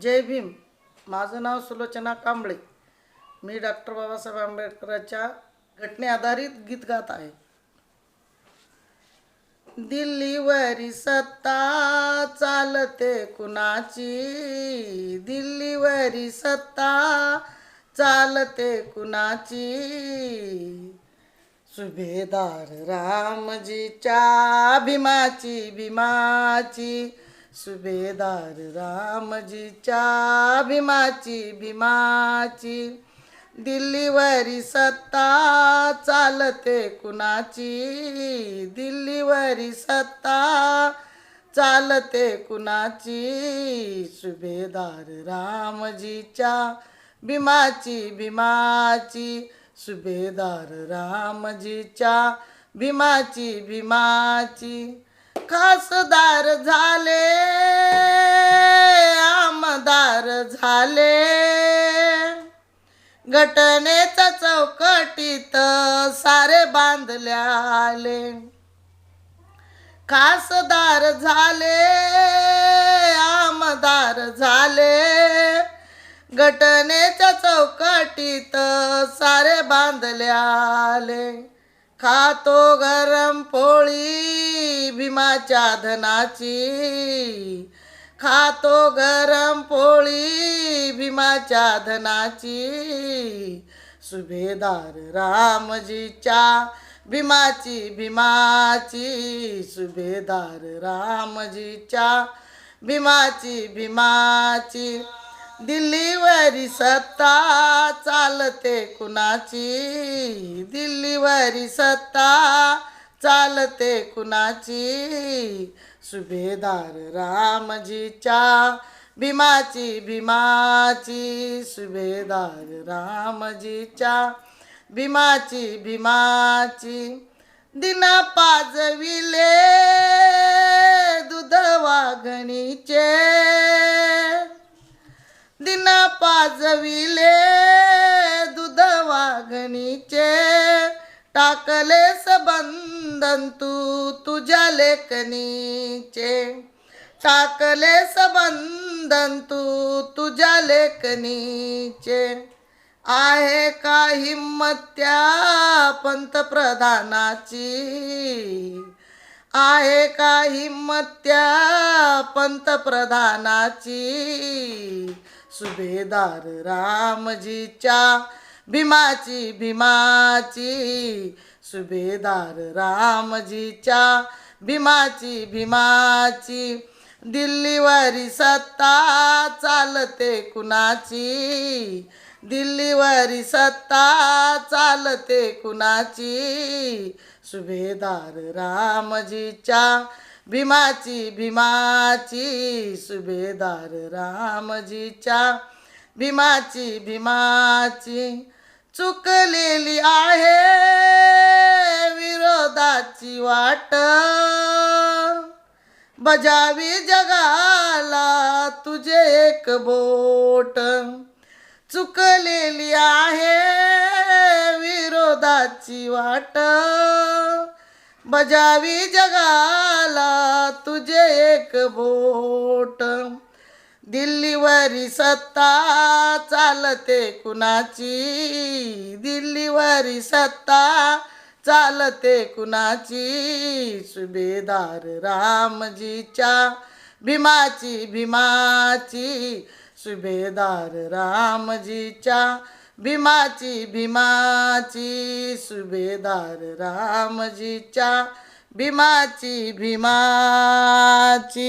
जय भीम. माझं नाव सुलोचना कांबळे. मी डॉक्टर बाबासाहेब आंबेडकरांच्या घटने आधारित गीत गात आहे. दिल्लीवरी सत्ता चालते कुणाची? दिल्लीवरी सत्ता चालते कुणाची? सुभेदार रामजीच्या भीमाची भीमाची. सुभेदार रामजीच्या भीमाची भीमाची. दिल्लीवरी सत्ता चालते कुणाची? दिल्लीवरी सत्ता चालते कुणाची? सुभेदार रामजीच्या भीमाची भीमाची. सुभेदार रामजीच्या भीमाची भीमाची. खासदार झा झाले. घटनेच्या चौकटीत सारे बांधल्याले खासदार झाले आमदार झाले. घटनेच्या चौकटीत सारे बांधल्याले खातो गरम पोळी भीमाच्या धनाची. खातो गरम भीमाच्या धनाची सुभेदार रामजीच्या भीमाची भीमाची सुभेदार रामजीच्या भीमाची भीमाची. दिल्लीवरी सत्ता चालते कुणाची? दिल्लीवरी सत्ता चालते कुणाची? सुभेदार रामजीच्या भीमाची भीमाची सुभेदार रामजीच्या. भीमाची भीमाची दिन पाजविले दूध वाघणीचे. दिन पाजविले दूध वाघणीचे. टाकले सबंधन तू तुझ्या लेखनीचे टाकले सबंधन तू तुझ्या लेखनीचे आहे का हिम्मत त्या पंतप्रधानाची? आहे का हिम्मत त्या पंतप्रधानाची? सुभेदार रामजीच्या भीमाची भीमाची. सुभेदार रामजीच्या भीमाची भीमाची. दिल्लीवरी सत्ता चालते कुणाची? दिल्लीवरी सत्ता चालते कुणाची? सुभेदार रामजीच्या भीमाची भीमाची सुभेदार रामजीच्या भीमाची भीमाची चुकलेली आहे विरोधाची वाट. बजावी जगाला तुझे एक बोट. चुकलेली आहे विरोधाची वाट. बजावी जगाला तुझे एक बोट. दिल्लीवरी सत्ता चालते कुणाची? दिल्लीवरी सत्ता चालते कुणाची? सुभेदार रामजीच्या भीमाची भीमाची. सुभेदार रामजीच्या भीमाची भीमाची. सुभेदार रामजीच्या भीमाची भीमाची.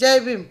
जय भीम.